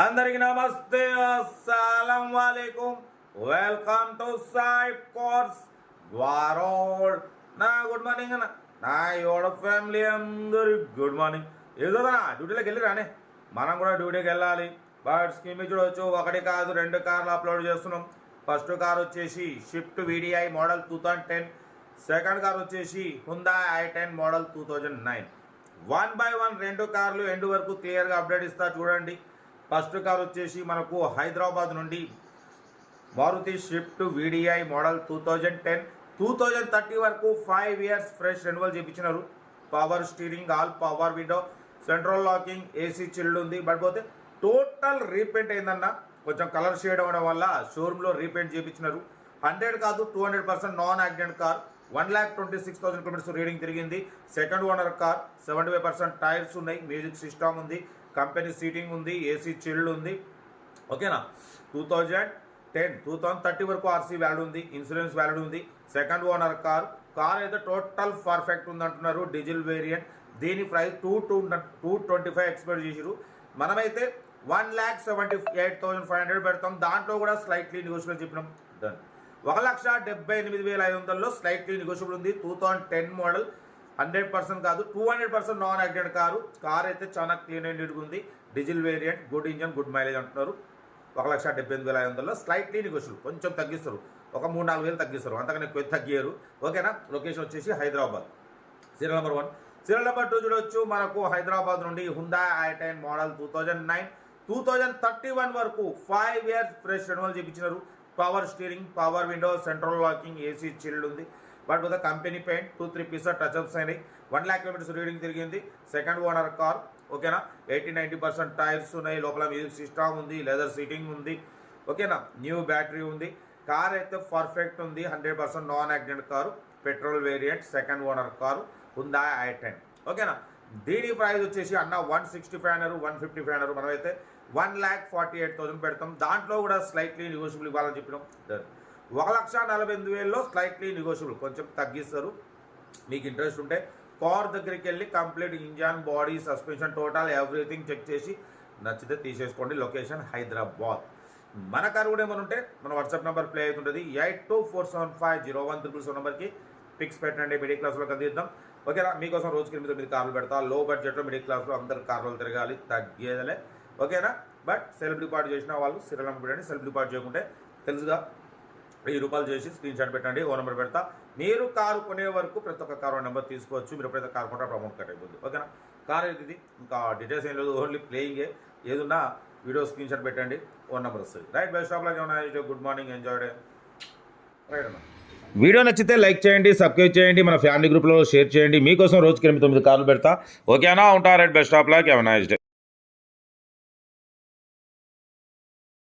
అందరికి నమస్తే. అస్సలం వాలేకుం. వెల్కమ్ టు సాయిబ్ కోర్స్ వారోడ్ నా గుడ్ మార్నింగ్ అన్న. నా యోడ ఫ్యామిలీ అందరు గుడ్ మార్నింగ్. ఏదో నా డ్యూటీలోకి వెళ్ళి రానే. మనం కూడా డ్యూటీకి వెళ్ళాలి. బట్ స్కీమ్ చూడవచ్చు ఒకటి కాదు రెండు కార్లు అప్లోడ్ చేస్తున్నాం. ఫస్ట్ కార్ వచ్చేసి shift VDI model two thousand ten second car వచ్చేసి Hyundai I ten model two thousand nine one by one రెండు కార్లు ఎండ్ వరకు క్లియర్గా అప్డేట్ ఇస్తా చూడండి. ఫస్ట్ కార్ వచ్చేసి మనకు హైదరాబాద్ నుండి Maruti Swift VDI model two thousand ten two thousand thirty వరకు five years fresh renewal చేయించినారు power steering all power window central locking AC chilled ఉంది. బట్ పోతే టోటల్ రీపెయింట్ అయిందన్న కొంచెం కలర్ షేడ్ అవ్వడం వల్ల షోరూంలో రీపెయింట్ చేయించినారు హండ్రెడ్ కాదు two hundred percent non accident car one lakh twenty six thousand kilometres reading తిరిగింది. Second owner car seventy five percent tyres ఉన్నాయి. మ్యూజిక్ సిస్టమ్ ఉంది. కంపెనీ సీటింగ్ ఉంది ఏసీ చిల్డ్ ఉంది. ఓకేనా? Two thousand ten two thousand thirty వరకు RC value ఉంది insurance value ఉంది. Second owner car car అయితే టోటల్ పర్ఫెక్ట్ ఉంది అంటున్నారు డీజిల్ వేరియంట్. దీని price two two two twenty five expect చేసిరు మనమైతే one lakh seventy eight thousand five hundred పెడతాం. దాంట్లో కూడా స్లైట్లీ నెగోషియబుల్ చెప్పినాం. డన్. ఒక లక్ష డెబ్బై ఎనిమిది వేల ఐదు వందల్లో స్లైట్లీ నెగోషియబుల్ ఉంది. Two thousand ten model hundred percent కాదు two hundred percent non accident car. Car అయితే చాలా క్లీన్ అండ్ నీట్గా ఉంది. Diesel variant good engine good mileage అంటున్నారు. ఒక లక్ష డెబ్బై ఎనిమిది వేల ఐదు వందల్లో స్లైట్లీ నెగోషియబుల్ కొంచెం తగ్గిస్తారు. ఒక మూడు నాలుగు వేలు తగ్గిస్తారు. అంతకన్నా ఎక్కువ తగ్గారు ఓకేనా? లొకేషన్ వచ్చేసి Hyderabad. Serial number one. Serial number two చూడొచ్చు. మనకు హైదరాబాద్ నుండి Hyundai I ten model two thousand nine two thousand thirty one వరకు five years fresh renewal చేయించినారు power steering power window central locking AC chilled ఉంది. But with company paint two three pieces touch ups అయినాయి one lakh kilometres reading తిరిగింది. Second owner car ఓకేనా eighty ninety percent tyres ఉన్నాయి. లోపల music system ఉంది leather seating ఉంది. ఓకేనా new battery ఉంది. కార్ అయితే పర్ఫెక్ట్ ఉంది. Hundred percent non accident car petrol variant second owner car ఉందా ఐ టెన్ ఓకేనా దీని ప్రైస్ వచ్చేసి అన్న వన్ సిక్స్టీ ఫైవ్ అన్నారు వన్ ఫిఫ్టీ ఫైవ్ అన్నారు మనమైతే. One lakh forty eight thousand పెడతాం. దాంట్లో కూడా స్లైట్లీ నెగోషియబుల్ ఇవ్వాలని చెప్పినాం. ఒక లక్ష నలభై ఎనిమిది వేలలో స్లైట్లీ నెగోషియబుల్ కొంచెం తగ్గిస్తారు. మీకు ఇంట్రెస్ట్ ఉంటే కార్ దగ్గరికి వెళ్ళి complete engine body suspension total everything check చేసి నచ్చితే తీసేసుకోండి. లొకేషన్ హైదరాబాద్. మన కారు కూడా ఏమైనా ఉంటే మన వాట్సాప్ నెంబర్ ప్లే అవుతుంటుంది. Eight two four seven five zero one triple seven నెంబర్కి పిక్స్ పెట్టండి. మిడిల్ క్లాస్లో అందిద్దాం. ఓకేనా మీకోసం రోజుకి ఎనిమిది తొమ్మిది కార్లు పెడతా. లో బడ్జెట్లో మిడిల్ క్లాస్లో అందరు కార్లు తిరగాలి. తగ్గేదలే. ఓకేనా బట్ సెల్ఫ్ డిపార్ట్ చేసిన వాళ్ళు సీరియల్ పెట్టండి సెల్ఫ్ డిపార్ట్ చేయకుంటే తెలుసుగా. వెయ్యి రూపాయలు చేసి స్క్రీన్ షాట్ పెట్టండి ఓ నెంబర్ పెడతా. మీరు కారు కొనే వరకు ప్రతి ఒక్క కారు నెంబర్ తీసుకోవచ్చు. మీరు ఎప్పుడైతే కారు కొంటే అమౌంట్ కట్ అయిపోతుంది ఓకేనా? కార్ ఏది ఇది ఇంకా డీటెయిల్స్ ఏం లేదు ఓన్లీ ప్లేయింగే ఏదున్నా వీడియో స్క్రీన్ షాట్ పెట్టండి ఓ నెంబర్ వస్తుంది. రైట్ బెస్ట్ షాప్లో ఏమన్నా good morning enjoy day right అన్న? వీడియో నచ్చితే లైక్ చేయండి సబ్స్క్రైబ్ చేయండి మన ఫ్యామిలీ గ్రూప్లో షేర్ చేయండి. మీకోసం రోజుకి ఎనిమిది తొమ్మిది కార్లు పెడతా. ఓకేనా? ఉంటా రైట్ బెస్ట్ ఆఫ్ లాక్ ఏమన్నా డే